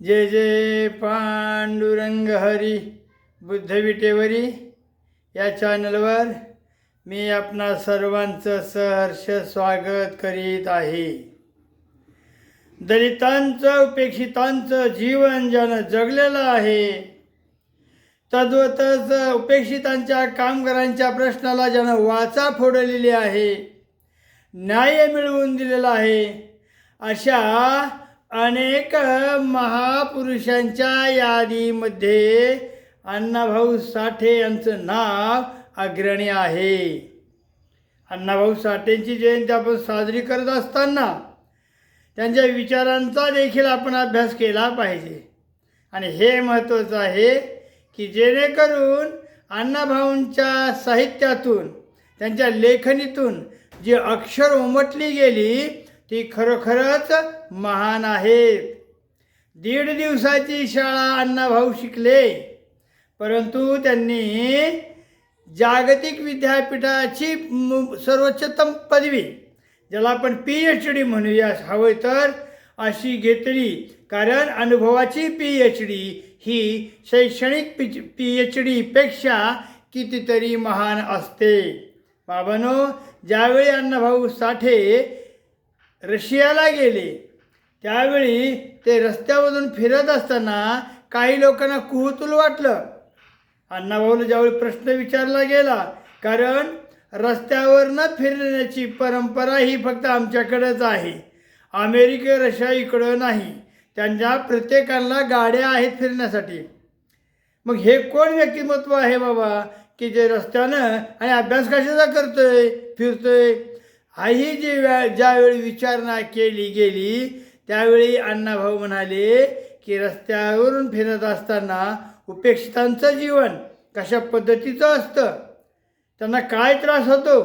जय जय पांडुरंग हरी बुद्ध विटेवरी या चॅनलवर मी आपणा सर्वांचं सहर्ष स्वागत करीत आहे. दलितांचं उपेक्षितांचं जीवन ज्यानं जगलेलं आहे तद्वतच उपेक्षितांच्या कामगारांच्या प्रश्नाला ज्यानं वाचा फोडलेली आहे न्याय मिळवून दिलेला आहे अशा अनेक महापुरुषांच्या यादीमध्ये अण्णाभाऊ साठे यांचं नाव अग्रणी आहे. अण्णाभाऊ साठेंची जयंती आपण साजरी करत असताना त्यांच्या विचारांचा देखील आपण अभ्यास केला पाहिजे. आणि हे महत्त्वाचं आहे की जेणेकरून अण्णाभाऊंच्या साहित्यातून त्यांच्या लेखणीतून जी अक्षर उमटली गेली ती खरोखरच महान आहेत दीड दिवसाची शाळा अण्णाभाऊ शिकले. परंतु त्यांनी जागतिक विद्यापीठाची सर्वोच्चतम पदवी ज्याला आपण पी एच डी म्हणूया हवं तर अशी घेतली. कारण अनुभवाची पी एच डी ही शैक्षणिक पी पी एच डीपेक्षा कितीतरी महान असते. बाबानो ज्यावेळी अण्णाभाऊ साठे रशियाला गेले. त्यावेळी ते रस्त्यामधून फिरत असताना काही लोकांना कुहतुल वाटलं. अण्णाभाऊला ज्यावेळी प्रश्न विचारला गेला कारण रस्त्यावर न फिरण्याची परंपरा ही फक्त आमच्याकडंच आहे. अमेरिके रशिया इकडं नाही. त्यांच्या प्रत्येकाला गाड्या आहेत फिरण्यासाठी. मग हे कोण व्यक्तिमत्व आहे बाबा की जे रस्त्यानं आणि अभ्यास कशाचा करतोय फिरतोय? आई जी व्या ज्यावेळी विचारणा केली गेली त्यावेळी अण्णाभाऊ म्हणाले की रस्त्यावरून फिरत असताना उपेक्षितांचं जीवन कशा पद्धतीचं असतं? त्यांना काय त्रास होतो?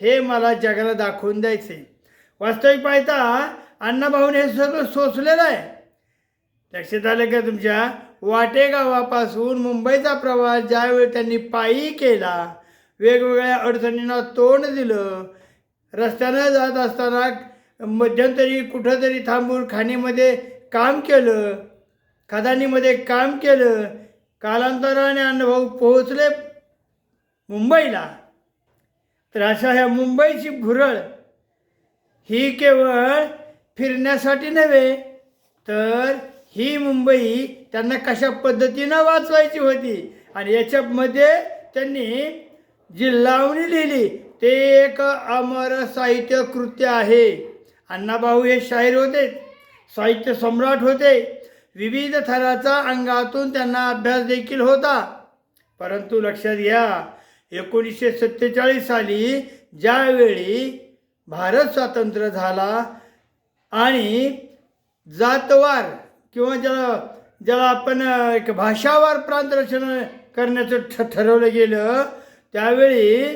हे मला जगाला दाखवून द्यायचे. वास्तविक पाहता अण्णाभाऊने हे सगळं सोचलेलं आहे. लक्षात आलं का तुमच्या? वाटेगावापासून मुंबईचा प्रवास ज्यावेळी त्यांनी पायी केला वेगवेगळ्या अडचणींना तोंड दिलं रस्त्यानं जात असताना मध्यंतरी कुठंतरी थांबून खाणीमध्ये काम केलं खदानीमध्ये काम केलं कालांतराने अण्णाभाऊ पोहोचले मुंबईला. तर अशा ह्या मुंबईची भुरळ ही केवळ फिरण्यासाठी नव्हे तर ही मुंबई त्यांना कशा पद्धतीनं वाचवायची होती? आणि याच्यामध्ये त्यांनी जी लावणी लिहिली ते एक अमर साहित्य कृत्य आहे. अण्णाभाऊ हे शाहीर होते. साहित्य सम्राट होते. विविध थराचा अंगातून त्यांना अभ्यास देखील होता. परंतु लक्षात घ्या एकोणीसशे सत्तेचाळीस साली ज्यावेळी भारत स्वातंत्र्य झाला आणि जातवार किंवा ज्याला ज्याला आपण एक भाषावार प्रांत रचना करण्याचं ठ ठरवलं गेलं त्यावेळी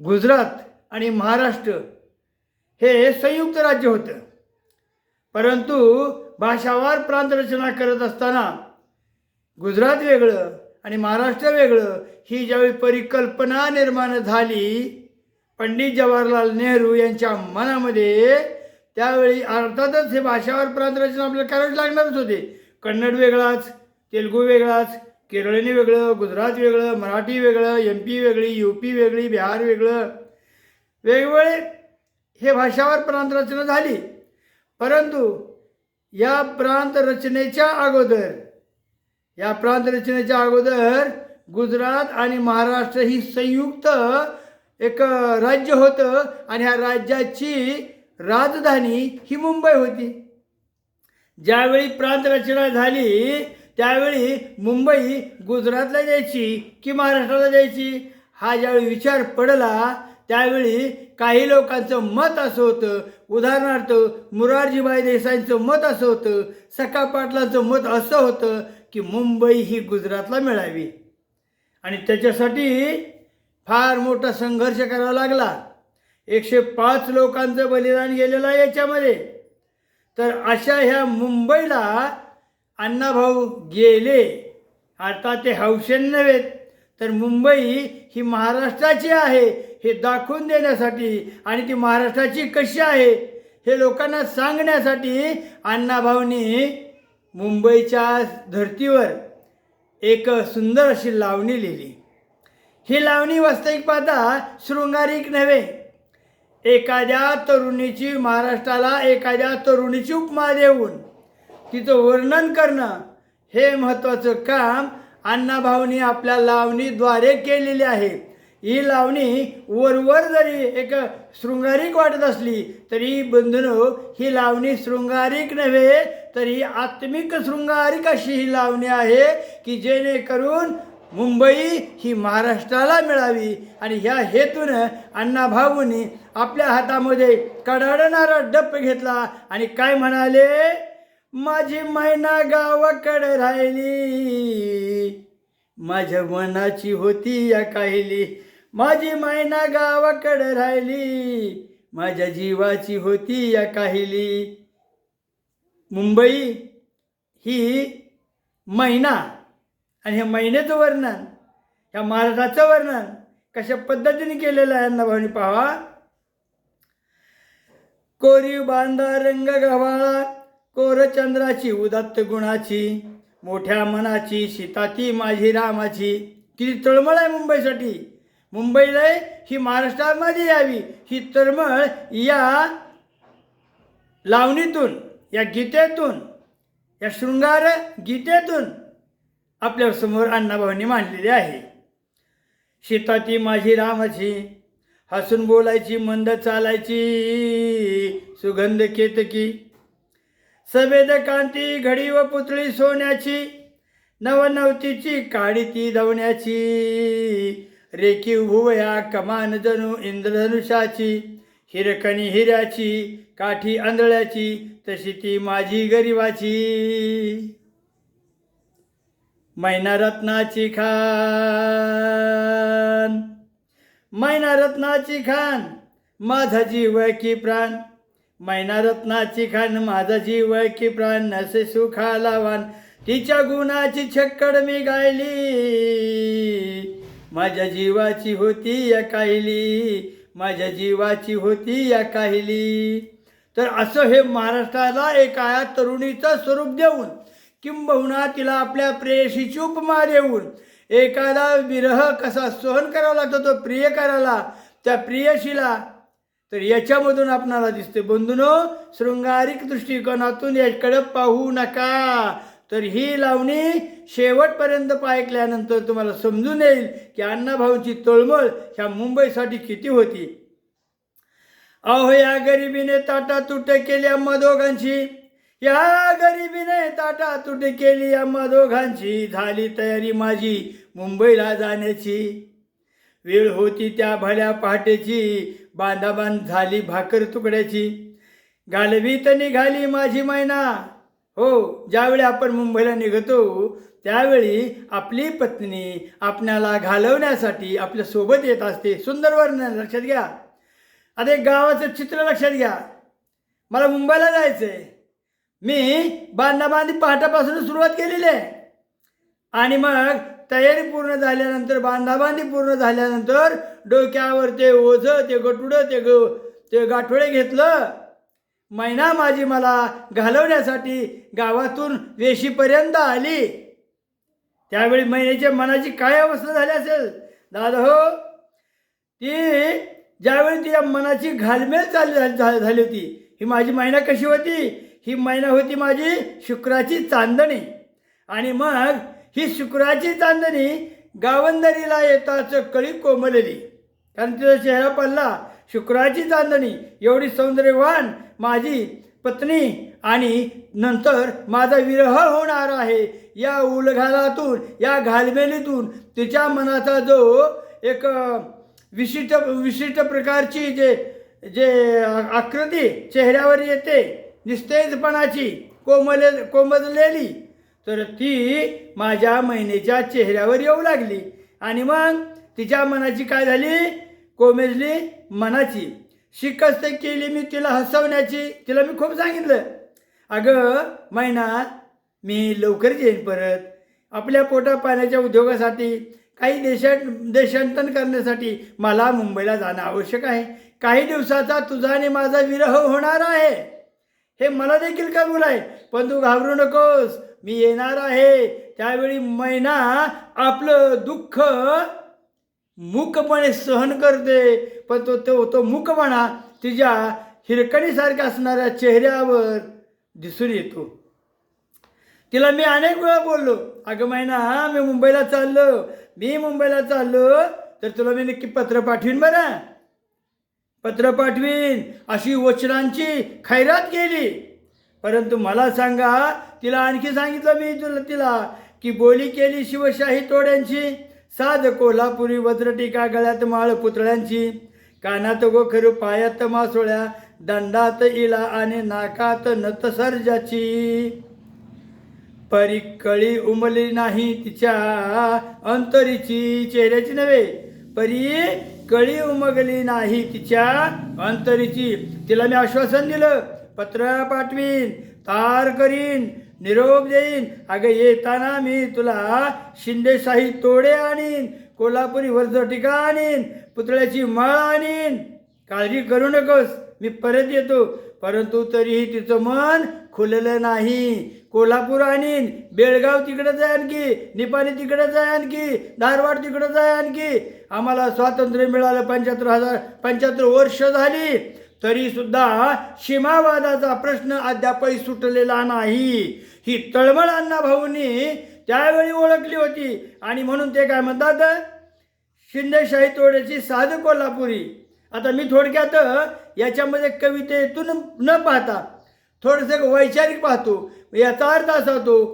गुजरात आणि महाराष्ट्र हे संयुक्त राज्य होतं. परंतु भाषावार प्रांत रचना करत असताना गुजरात वेगळं आणि महाराष्ट्र वेगळं ही ज्यावेळी परिकल्पना निर्माण झाली पंडित जवाहरलाल नेहरू यांच्या मनामध्ये त्यावेळी अर्थातच हे भाषावर प्रांत रचना आपल्याला करावीच लागणारच होते. कन्नड वेगळाच तेलगू वेगळाच केरळनी वेगळं गुजरात वेगळं मराठी वेगळं एम पी वेगळी यू पी वेगळी बिहार वेगळं. वेगवेगळे हे भाषावर प्रांतरचना झाली. परंतु या प्रांत रचनेच्या अगोदर या प्रांत रचनेच्या अगोदर गुजरात आणि महाराष्ट्र ही संयुक्त एक राज्य होतं आणि ह्या राज्याची राजधानी ही मुंबई होती. ज्यावेळी प्रांत रचना झाली त्यावेळी मुंबई गुजरातला जायची की महाराष्ट्राला जायची? हा ज्यावेळी विचार पडला त्यावेळी काही लोकांचं मत असं होतं. उदाहरणार्थ मुरारजीभाई देसाईंचं मत असं होतं. सखा पाटलांचं मत असं होतं की मुंबई ही गुजरातला मिळावी. आणि त्याच्यासाठी फार मोठा संघर्ष करावा लागला. एकशे पाच लोकांचं बलिदान गेलेलं आहे याच्यामध्ये. तर अशा ह्या मुंबईला अण्णाभाऊ गेले. आता ते हौशेन नव्हेत तर मुंबई ही महाराष्ट्राची आहे हे दाखवून देण्यासाठी. आणि ती महाराष्ट्राची कशी आहे हे लोकांना सांगण्यासाठी अण्णाभाऊनी मुंबईच्या धर्तीवर एक सुंदर अशी लावणी लिहिली. ही लावणी वास्तविक पाहता शृंगारिक नव्हे. एखाद्या तरुणीची महाराष्ट्राला एखाद्या तरुणीची उपमा देऊन तिचं वर्णन करणं हे महत्त्वाचं काम अण्णाभाऊनी आपल्या लावणीद्वारे केलेले आहे. ही लावणी वरवर जरी एक शृंगारिक वाटत असली तरी बंधनो ही लावणी शृंगारिक नव्हे तरी आत्मिक शृंगारिक अशी ही लावणी आहे की जेणेकरून मुंबई ही महाराष्ट्राला मिळावी आणि ह्या हेतून अण्णाभाऊंनी आपल्या हातामध्ये कडाडणारा डप घेतला. आणि काय म्हणाले? माझी मैना गावाकडे राहिली. माझ्या मनाची होती या काहिली. माझी मैना गावाकडे राहिली. माझ्या जीवाची होती या काहिली. मुंबई ही मैना आणि ह्या महिन्याचं वर्णन ह्या महाराष्ट्राचं वर्णन कशा पद्धतीने केलेलं आहे भावनी पाहा. कोरीव बांधा रंग गव्हाळा कोरचंद्राची उदात्त गुणाची मोठ्या मनाची सीताती माझी रामाची. ती तळमळ आहे मुंबईसाठी. मुंबईला ही महाराष्ट्रामध्ये यावी. ही तळमळ या लावणीतून या गीतेतून या शृंगार गीतेतून आपल्यासमोर अण्णाभाऊंनी मांडलेली आहे. शेताची ती माझी रामाची हसून बोलायची मंद चालायची सुगंध केतकी सभेद कांती घडी व पुतळी सोन्याची नवनवतीची काडी ती धवण्याची. रेखीव भुवया कमान जणू इंद्रधनुषाची हिरकणी हिऱ्याची काठी आंधळ्याची तशी ती माझी गरिबाची. मैनारत्नाची खान मैनारत्नाची खान माझा जीव की प्राण. मैनारत्नाची खान माझा जीव की प्राण नसे सुखालावान तिच्या गुणाची छक्कड मी गायली. माझ्या जीवाची होती या काहिली. माझ्या जीवाची होती या काहिली. तर असं हे महाराष्ट्राला एका तरुणीचं स्वरूप देऊन किंबहुना तिला आपल्या प्रेयशीची उपमा देऊन एकाला विरह कसा सहन करावा लागतो तो प्रिय करायला त्या प्रियशीला तर याच्यामधून आपणाला दिसते बंधूनो शृंगारिक दृष्टिकोनातून याकडे पाहू नका. तर ही लावणी शेवटपर्यंत ऐकल्यानंतर तुम्हाला समजून येईल की अण्णाभाऊंची तळमळ ह्या मुंबईसाठी किती होती. अहो या गरिबीने ताटा तुट केली आम्हा दोघांची. या गरिबीने ताटा तुट केली आम्हा दोघांची. झाली तयारी माझी मुंबईला जाण्याची. वेळ होती त्या भल्या पहाटेची. बांधाबांध झाली भाकर तुकड्याची. घालवीत निघाली माझी मैना. हो ज्यावेळी आपण मुंबईला निघतो त्यावेळी आपली पत्नी आपल्याला घालवण्यासाठी आपल्यासोबत येत असते. सुंदर वर्णन लक्षात घ्या. आता एक गावाचं चित्र लक्षात घ्या. मला मुंबईला जायचं आहे मी बांधाबांधी पहाटापासून सुरुवात केलेली आहे. आणि मग तयारी पूर्ण झाल्यानंतर बांधाबांधी पूर्ण झाल्यानंतर डोक्यावर ते ओझं ते गटुडं ते ग ते गाठोळे घेतलं. मैना माझी मला घालवण्यासाठी गावातून वेशीपर्यंत आली. त्यावेळी महिन्याच्या मनाची काय अवस्था झाली असेल? दादा हो ती ज्यावेळी तिच्या मनाची घालमेल चालली झाली झाली होती ही माझी मैना कशी होती? ही मैना होती माझी शुक्राची चांदणी. आणि मग ही शुक्राची चांदणी गावंदरीला येताच कळी कोमलली. कारण तिचा चेहरा पडला शुक्राची चांदणी एवढी सौंदर्यवान माझी पत्नी आणि नंतर माझा विरह होणार आहे. या उलघालातून या घालमेलीतून तिच्या मनाचा जो एक विशिष्ट विशिष्ट प्रकारची जे जे आकृती चेहऱ्यावर येते निस्तेजपणाची कोमले कोमजलेली तर ती माझ्या महिनेच्या चेहऱ्यावर येऊ लागली. आणि मग तिच्या मनाची काय झाली? कोमेजली मनाची. शिकस्त केली मी तिला हसवण्याची. तिला मी खूप सांगितलं. अगं महिना मी लवकरच येईन परत. आपल्या पोटा पाण्याच्या उद्योगासाठी काही देशां देशांतर करण्यासाठी मला मुंबईला जाणं आवश्यक आहे. काही दिवसाचा तुझा आणि माझा विरह होणार आहे. हे मला देखील कबूल आहे. पण तू घाबरू नकोस. मी येणार आहे. त्यावेळी मैना आपलं दुःख मुकपणे सहन करते. पण तो तो तो मुकपणा तिच्या हिरकणीसारख्या असणाऱ्या चेहऱ्यावर दिसून येतो. तिला मी अनेक वेळा बोललो अगं मैना मी मुंबईला चाललो. मी मुंबईला चाललो तर तुला मी नक्की पत्र पाठवीन बरं. पत्र पाठवीन. अशी वचनांची खैरात केली परंतु मला सांगा तिला आणखी सांगितलं मी तुला तिला की बोली केली शिवशाही तोड्यांची साध कोल्हापुरी वज्रटिका गळ्यात माळ पुतळ्यांची कानात गोखरू पायात मासोळ्या दंडात इला आणि नाकात नत सर्जाची परी कळी उमली नाही तिच्या अंतरीची चेहऱ्याची नव्हे परी कळी उमगली नाही तिच्या अंतरीची. तिला मी आश्वासन दिलं. पत्र पाठवीन तार करीन निरोप देईन. अगं येताना मी तुला शिंदेशाही तोडे आणीन कोल्हापुरी वर्ज टिका आणीन पुतळ्याची माळ आणीन. काळजी करू नकोस मी परत येतो. परंतु तरीही तिचं मन खुललं नाही. कोल्हापूर आणीन बेळगाव तिकडंच आहे आणखी निपाणी तिकडंच आहे आणखी धारवाड तिकडंच आहे आणखी. आम्हाला स्वातंत्र्य मिळालं पंच्याहत्तर हजार पंच्याहत्तर वर्ष झाली. तरी सुद्धा सीमावादाचा प्रश्न अद्यापही सुटलेला नाही. ही तळमळ अण्णा भाऊंनी त्यावेळी ओळखली होती आणि म्हणून ते काय म्हणतात? शिंदेशाही तोड्याची साध कोल्हापुरी. आता मी थोडक्यात याच्यामध्ये कवितेतून न पाहता थोडंसं वैचारिक पाहतो. याचा अर्थ असा होतो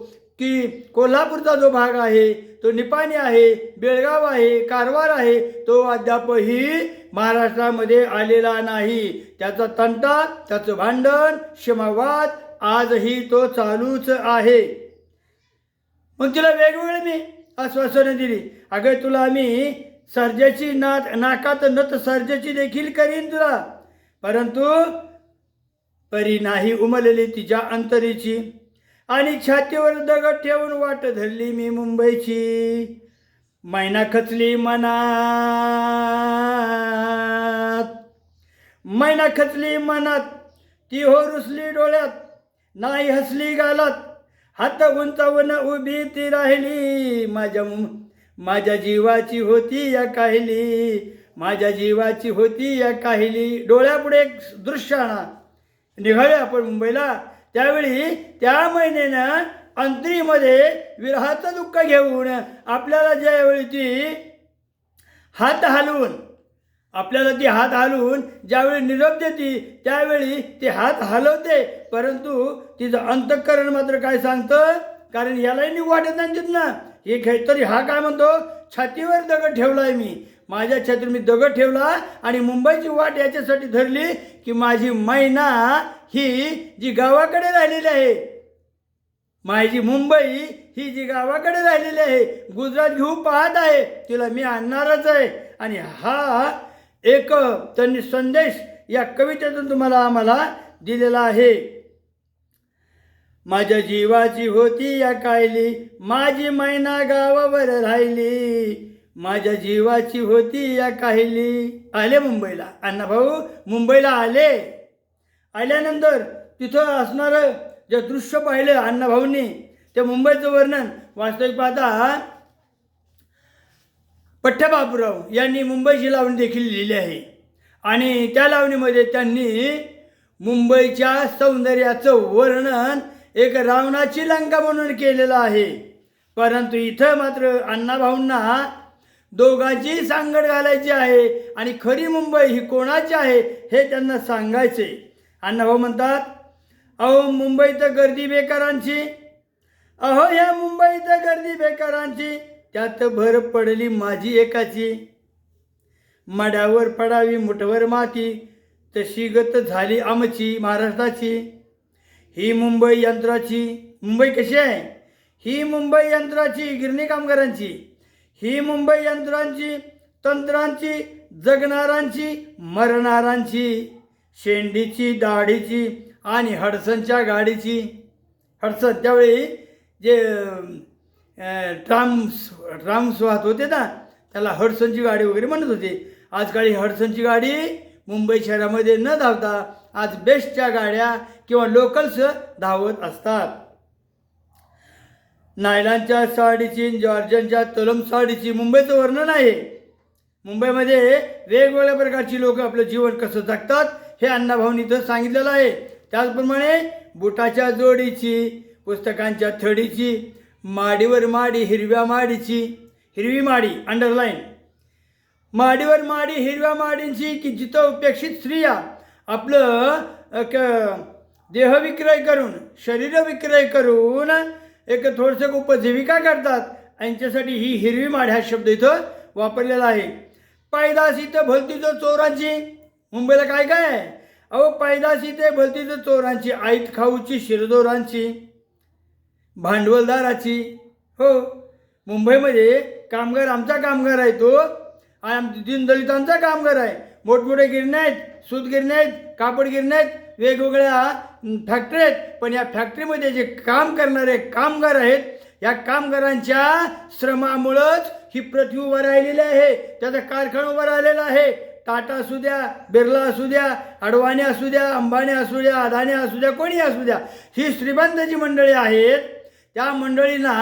की कोल्हापूरचा जो भाग आहे तो निपाणी आहे बेळगाव आहे कारवार आहे तो अद्यापही महाराष्ट्रामध्ये आलेला नाही. त्याचा तंटा त्याचं भांडण क्षमावाद आजही तो चालूच आहे. मग तिला वेगवेगळे मी आश्वासनं दिली. अगं तुला मी सर्जाची नात नाकात नत सर्जाची देखील करीन तुला. परंतु परी नाही उमलली तिच्या अंतरीची. आणि छातीवर दगड ठेवून वाट धरली मी मुंबईची. मैना खचली मनात. मैना खचली मनात. ती हो रुसली डोळ्यात. नाही हसली गालात. हात उंचावून उभी ती राहिली. माझ्या माझ्या जीवाची होती या काहिली. माझ्या जीवाची होती या काहिली. डोळ्यापुढे एक दृश्य आणा. निघाले आपण मुंबईला. त्यावेळी त्या महिन्यानं अंतरीमध्ये विरहाचं दुःख घेऊन आपल्याला ज्यावेळी ती हात हालवून आपल्याला ती हात हालवून ज्यावेळी निरोप देते त्यावेळी ती हात हलवते. परंतु तिचं अंतःकरण मात्र काय सांगतं? कारण यालाही निघू वाटत नाही तिथनं. हे तरी हा काय म्हणतो? छातीवर दगड ठेवलाय मी. माझ्या छत्री मी दगड ठेवला आणि मुंबईची वाट याच्यासाठी धरली की माझी मैना ही जी गावाकडे राहिलेली आहे. माझी मुंबई ही जी गावाकडे राहिलेली आहे. गुजरात घेऊ पाहत आहे. तिला मी आणणारच आहे. आणि हा एक त्यांनी संदेश या कवितेतून तुम्हाला आम्हाला दिलेला आहे. माझ्या जीवाची होती या कायली. माझी मैना गावावर राहिली. माझ्या जीवाची होती या काहिली. आले मुंबईला. अण्णाभाऊ मुंबईला आले. आल्यानंतर तिथं असणारं जे दृश्य पाहिलं अण्णाभाऊंनी ते मुंबईचं वर्णन वास्तविक पाहता पठ्ठबापूराव यांनी मुंबईची लावणी देखील लिहिली आहे. आणि त्या लावणीमध्ये त्यांनी मुंबईच्या सौंदर्याचं वर्णन एक रावणाची लंका म्हणून केलेलं आहे. परंतु इथं मात्र अण्णाभाऊंना दोघांची सांगड घालायची आहे आणि खरी मुंबई ही कोणाची आहे हे त्यांना सांगायचे. अण्णाभाऊ म्हणतात अहो मुंबईत गर्दी बेकारांची. अहो ह्या मुंबईत गर्दी बेकारांची. त्यात भर पडली माझी एकाची. मड्यावर पडावी मुठवर माती. तशी गत झाली आमची महाराष्ट्राची. ही मुंबई यंत्राची. मुंबई कशी आहे? ही मुंबई यंत्राची गिरणी कामगारांची. ही मुंबई यंत्रांची तंत्रांची जगणारांची मरणारांची शेंडीची दाढीची आणि हडसनच्या गाडीची. हडसन त्यावेळी जे ट्राम्स ट्राम्स वाहत होते ना त्याला हडसनची गाडी वगैरे म्हणत होते. आजकाल ही हडसनची गाडी मुंबई शहरामध्ये न धावता आज बेस्टच्या गाड्या किंवा लोकल्स धावत असतात. नायलॉनच्या साडीची जॉर्जनच्या तलम साडीची मुंबईचं वर्णन आहे. मुंबईमध्ये वेगवेगळ्या प्रकारची लोक आपलं जीवन कसं जगतात हे अण्णाभाऊनी इथं सांगितलेलं आहे. त्याचप्रमाणे बुटाच्या जोडीची पुस्तकांच्या थडीची माडीवर माडी हिरव्या माडीची हिरवी माडी अंडरलाईन माडीवर माडी हिरव्या माडींची की जिथं उपेक्षित स्त्रिया आपलं अ, क देहविक्रय करून शरीर विक्रय करून एक थोडंसं उपजीविका करतात. यांच्यासाठी ही हिरवी माड हा शब्द इथं वापरलेला आहे. पायदास इथं भलतीचं चोरांची मुंबईला काय काय आहे? अहो पायदास इथे भलतीचं चोरांची आईत खाऊची शिरदोरांची भांडवलदाराची. हो मुंबईमध्ये कामगार आमचा कामगार आहे तो. आणि आम दीनदलितांचा कामगार आहे. मोठमोठे गिरण्या आहेत सूत गिरण्या आहेत कापड गिरण्या आहेत. वेगवेगळ्या फॅक्टरी आहेत. पण या फॅक्टरीमध्ये जे काम करणारे कामगार आहेत या कामगारांच्या श्रमामुळंच ही पृथ्वी उभं राहिलेली आहे. त्याचा कारखाना उभा राहिलेला आहे. टाटा असू द्या बिर्ला असू द्या अडवाणी असू द्या अंबानी असू द्या अदानी असू द्या कोणी असू द्या ही श्रीमंत जी मंडळी आहेत त्या मंडळींना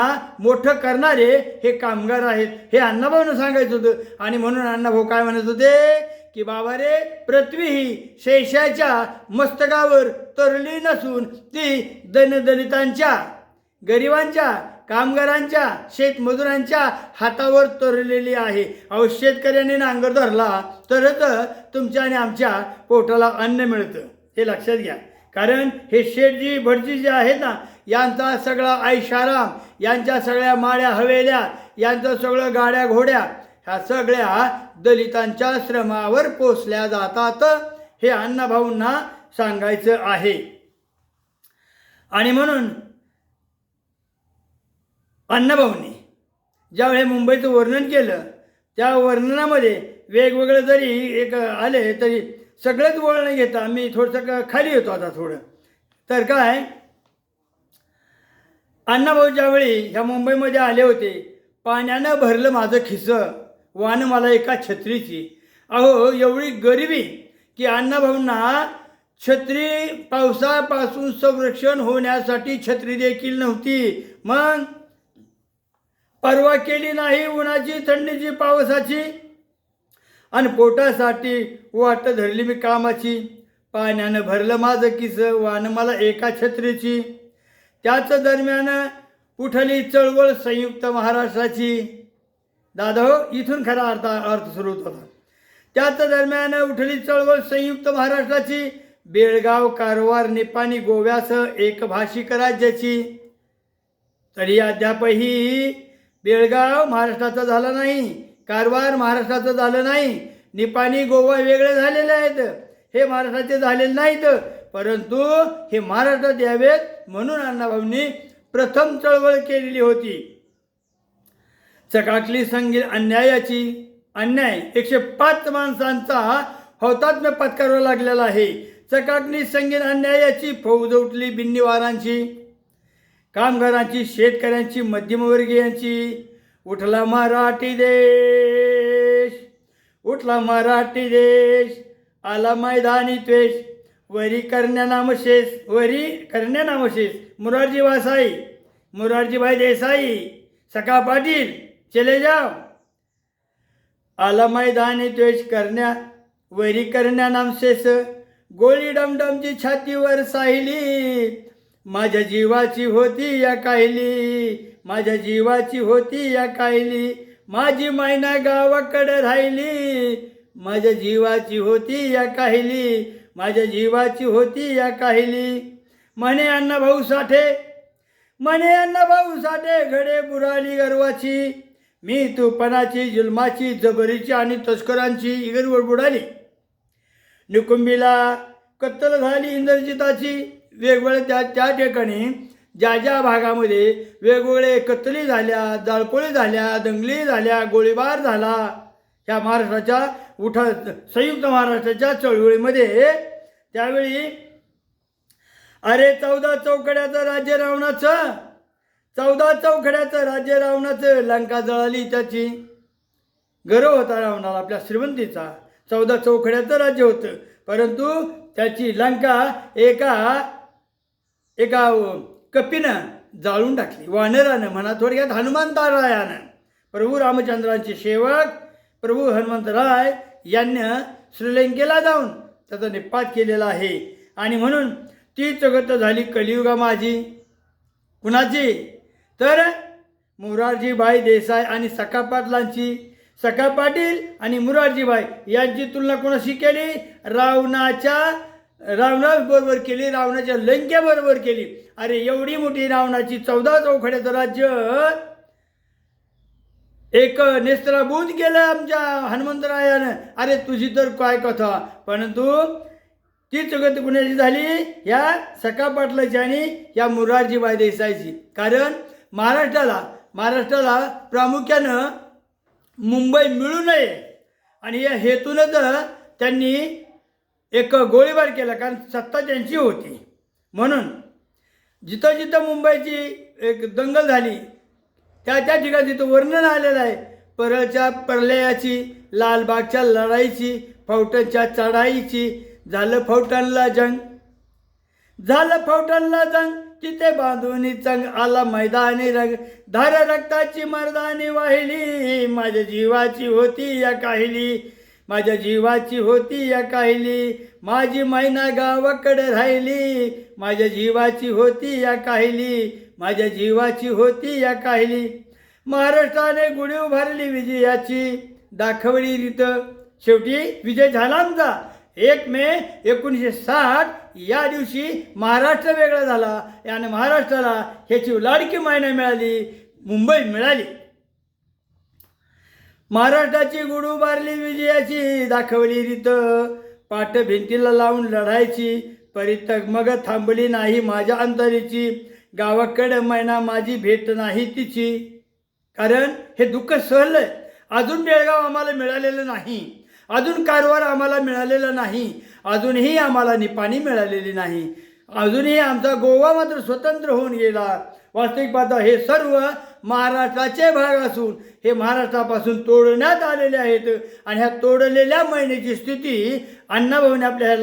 मोठं करणारे हे कामगार आहेत. हे अण्णाभाऊनं सांगायचं होतं आणि म्हणून अण्णाभाऊ काय म्हणत होते की बाबा रे पृथ्वी ही शेषाच्या मस्तकावर तरली नसून ती दनदलितांच्या गरिबांच्या कामगारांच्या शेतमजुरांच्या हातावर तरलेली आहे. अहो शेतकऱ्याने नांगर धरला तरच तुमच्या आणि आमच्या पोटाला अन्न मिळतं. हे लक्षात घ्या. कारण हे शेठजी भटजी जे आहेत ना यांचा सगळा ऐशाराम यांच्या सगळ्या माळ्या हवेल्या यांचं सगळं गाड्या घोड्या ह्या सगळ्या दलितांच्या श्रमावर पोचल्या जातात हे अण्णाभाऊंना सांगायचं आहे. आणि म्हणून अण्णाभाऊंनी ज्यावेळी मुंबईचं वर्णन केलं त्या वर्णनामध्ये वेगवेगळं जरी एक आले तरी सगळंच वळण घेता मी थोडंसं क- खाली येतो आता थोडं. तर काय? अण्णाभाऊ ज्यावेळी ह्या मुंबईमध्ये आले होते पाण्यानं भरलं माझं खिसं. वानमाला मला एका छत्रीची. अहो एवढी गरिबी की अण्णाभाऊंना छत्री पावसापासून संरक्षण होण्यासाठी छत्री देखील नव्हती. मग? परवा केली नाही उन्हाची थंडीची पावसाची? आणि पोटासाठी वाट धरली मी कामाची. पाण्यानं भरलं माझं किस वान मला एका छत्रीची. त्याच दरम्यान उठली चळवळ संयुक्त महाराष्ट्राची. दादा इथून खरा अर्थ अर्थ सुरू होत होता त्याच दरम्यान उठली चळवळ संयुक्त महाराष्ट्राची. बेळगाव कारवार निपाणी गोव्यासह एकभाषिक राज्याची. तरी अद्यापही बेळगाव महाराष्ट्राचं झालं नाही. कारवार महाराष्ट्राचं झालं नाही. निपाणी गोवा वेगळे झालेले आहेत. हे महाराष्ट्राचे झालेले नाहीत. परंतु हे महाराष्ट्रात यावेत म्हणून अण्णाभाऊंनी प्रथम चळवळ केलेली होती. चकाकली संगीत अन्यायाची अन्याय. एकशे पाच माणसांचा हौतात्म्य पत्करावा लागलेला आहे. चकाकली संगीत अन्यायाची फौज उठली बिन्नीवारांची. कामगारांची शेतकऱ्यांची मध्यमवर्गीयांची. उठला मराठी देश. उठला मराठी देश. आला मैदानी त्वेष वरी करण्या नामशेष वरी करण्या नामशेष मुरारजी वासाई. मुरारजीभाई देसाई. सखा पाटील. चले जाओ। आला मैदानी द्वेष करण्या वैरी करण्या नामशेष गोळी डमडमची छातीवर साहिली माझ्या जीवाची होती या काहिली माझ्या जीवाची होती या काहिली माझी मैना गावाकडे राहिली माझ्या जीवाची होती या काहिली माझ्या जीवाची होती या काहिली. म्हणे अण्णा भाऊ साठे म्हणे अण्णा भाऊ साठे घडे बुराली गर्वाची मी तुफानाची जुलमाची जबरीची आणि तस्करांची इगरवर बुडाली निकुंबीला कत्तल झाली इंद्रजिताची. वेगवेगळ्या त्या त्या ठिकाणी ज्या ज्या भागामध्ये वेगवेगळे कत्तली झाल्या जाळपोळी झाल्या दंगली झाल्या गोळीबार झाला. ह्या महाराष्ट्राच्या उठा संयुक्त महाराष्ट्राच्या चळवळीमध्ये त्यावेळी अरे चौदा चौकड्याचं राज्य रावणाचं चौदा चौखड्याचं राज्य रावणाचं लंका जळाली त्याची. गर्व होता रावणाला आपल्या श्रीमंतीचा. चौदा चौखड्याचं राज्य होतं. परंतु त्याची लंका एका एका कपीनं जाळून टाकली. वानरानं म्हणा थोडक्यात हनुमंतरायानं प्रभू रामचंद्रांचे सेवक प्रभू हनुमंतराय यांनी श्रीलंकेला जाऊन त्याचा निपात केलेला आहे. आणि म्हणून ती चगत झाली कलियुगा माझी कुणाची? तर मुरारजीभाई देसाई आणि सखा पाटलांची सखा पाटील आणि मुरारजीभाई यांची तुलना कोणाशी केली? रावणाच्या रावणाबरोबर केली रावणाच्या लंकेबरोबर केली. अरे एवढी मोठी रावणाची चौदा चौखड्याचं राज्य एक नेस्त्राबूत केलं आमच्या हनुमंतरायानं. अरे तुझी तर काय कथा? परंतु ती चुकत कुणाची झाली? या सखा पाटलाची आणि या मुरारजीबाई देसाईची. कारण महाराष्ट्राला महाराष्ट्राला प्रामुख्यानं मुंबई मिळू नये. आणि या हेतूनच त्यांनी एक गोळीबार केला कारण सत्ता त्यांची होती. म्हणून जिथं जिथं मुंबईची एक दंगल झाली त्या त्या ठिकाणी तिथं वर्णन आलेलं आहे. परळच्या परलयाची लालबागच्या लढाईची फौटनच्या चढाईची झालं फौटनला जंग. झालं फौटनला जंग. तिथे बांधून चंग आला मैदानी रंग. धार रक्ताची मर्दानी वाहिली. माझ्या जीवाची होती या काहिली. माझ्या जीवाची होती या काहिली. माझी मैना गावाकडे राहिली. माझ्या जीवाची होती या काहिली. माझ्या जीवाची होती या काहिली. महाराष्ट्राने गुढी उभारली विजयाची. दाखवली रीत शेवटी विजय झाला आमचा. एक मे एकोणीसशे साठ या दिवशी महाराष्ट्र वेगळा झाला. आणि महाराष्ट्राला ह्याची लाडकी मायना मिळाली मुंबई मिळाली. महाराष्ट्राची गुडू उभारली विजयाची दाखवली रीत. पाठ भिंतीला लावून लढायची परितक मग थांबली नाही माझ्या अंतरीची. गावाकडे मैना माझी भेट नाही तिची. कारण हे दुःख सहल अजून बेळगाव आम्हाला मिळालेलं नाही. अजून कारवार आम्हाला मिळालेला नाही. अजूनही आम्हाला निपाणी मिळालेली नाही. अजूनही आमचा गोवा मात्र स्वतंत्र होऊन गेला. वास्तविक पाहता हे सर्व महाराष्ट्राचे भाग असून हे महाराष्ट्रापासून तोडण्यात आलेले आहेत. आणि ह्या तोडलेल्या महिन्याची स्थिती अण्णाभाऊने आपल्या ह्या